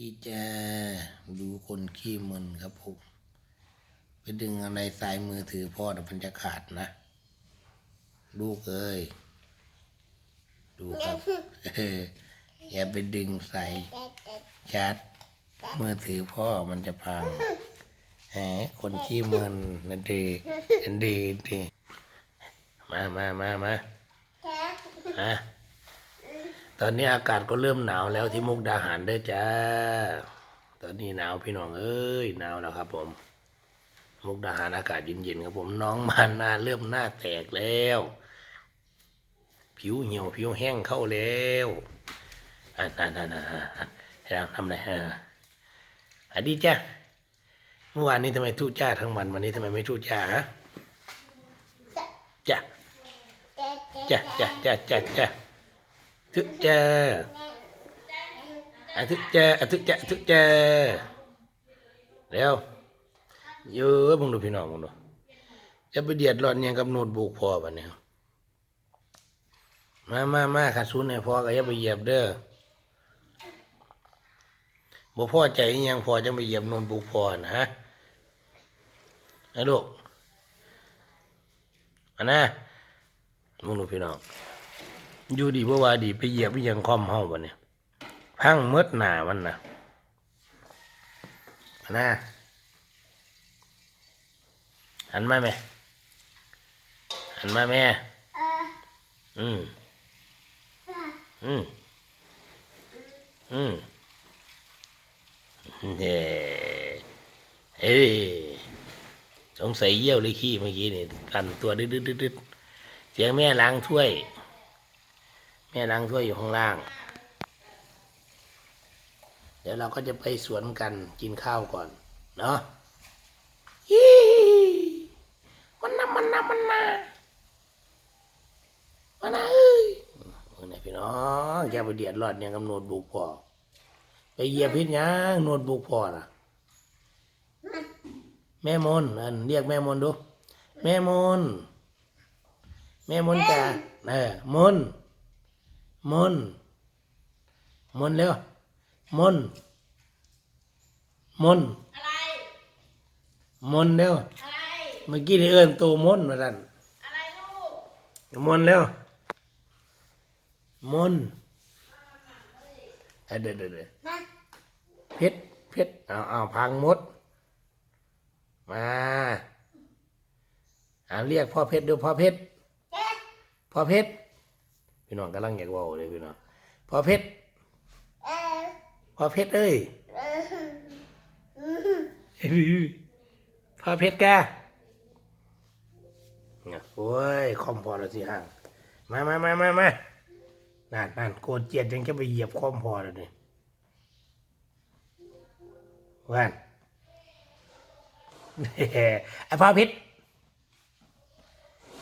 ดีจ้าดูคนขี้มึนครับผมไปดึงอะไรสายมือถือพ่อเดี๋ยวมันจะขาดนะ ลูกเอ้ย ดูครับเอออย่าไปดึงใส่ชาร์จมือถือพ่อมันจะพังแหมคนขี้มึนนั่นดีนั่นดีดีมามามามาฮะ ตอนนี้อากาศก็เริ่มหนาวแล้วที่มุกดาหารเด้จ้า ตอนนี้หนาวพี่น้องเอ้ยหนาวแล้วครับ ผม มุกดาหารอากาศเย็นๆครับผมน้องมาหน้าเริ่มหน้าแตกแล้ว ผิวเหี่ยวผิวแห้งเข้าแล้วอ่านั่นนั่นนั่นนั่นทำอะไรฮะอันนี้จ้าเมื่อวานนี้ทำไมทู่จ้าทั้งวันวันนี้ทำไมไม่ทู่จ้าฮะจ้าจ้าจ้าจ้าจ้าจ้า thức cha à thức cha à thức cha thức cha เร็วเยอะมึงดูพี่น้องมึงดูจะไปเดียดร้อนยังกับโน้ตบุ๊กพอปะเนี่ยมามามาขาดซุนให้พอก็อย่าไปเหยียบเด้อบ่พอใจยังพอจะไปเหยียบโน้ตบุ๊กพอนะฮะนะลูกอันนะมึงดูพี่น้อง อยู่ดีบ่ว่าดีไปเหยียบอีหยังคอมเฮาบ่เนี่ยพังเมดหนามันนะนะหันมาแม่หันมาแม่อืมอืมอืมเฮ้เฮ้ยสงสัยเยี่ยวเลยขี้เมื่อกี้นี่กันตัวดึดๆๆๆเสียงแม่ล้างถ้วย แม่ล้างถ้วยอยู่ข้างล่าง เดี๋ยวเราก็จะไปสวนกันกินข้าวก่อน เนาะยี่มันนะมันนะมันนะมันนะเอ้ยเออเนี่ยพี่น้องแกไปเดียดรอดยังกับโน้ตบุ๊กพอไปเหยียบพิษยังโน้ตบุ๊กพอน่ะ แม่มนอันเรียกแม่มนดู แม่มนแม่มนจ้ะเออมน มนมนเร็วมนมนอะไรมนเร็วอะไรเมื่อกี้นี่เอิ้นตัวมนมาดันอะไรลูกมนเร็วมนเอ้ยเดี๋ยวเดี๋ยวเดี๋ยวเพชรเพชรเอาเอาพังหมด มาเอาเรียกพ่อเพชรดูพ่อเพชรพ่อเพชร พี่น้องกำลังอยากเว่าเลยพี่น้องพ่อเพชรพ่อเพชรเอ้ยพ่อเพชรแกเนี่ยโอ้ยคอมพอแล้วสิห่างมามามามามานั่นนั่นโกนเจียดยังจะไปเหยียบคอมพอแล้วนี่ว่านไอ้พ่อเพชร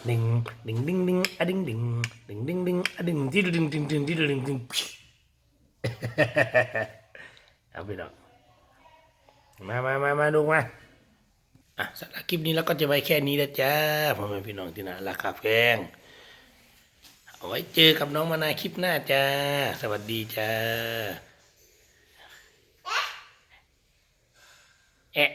ดิ่งดิ่งดิ่งดิ่งอะดิ่งดิ่งดิ่งดิ่งดิ่งอะดิ่งที่ดิ่งดิ่งดิ่งที่ดิ่งดิ่งเอาไปดอกมามามามาดูมาอะสำหรับคลิปนี้เราก็จะไว้แค่นี้แล้วจ้าพ่อแม่พี่น้องที่น่าราคาแพงเอาไว้เจอกับน้องมานาคลิปหน้าจ้า สวัสดีจ้าแอะ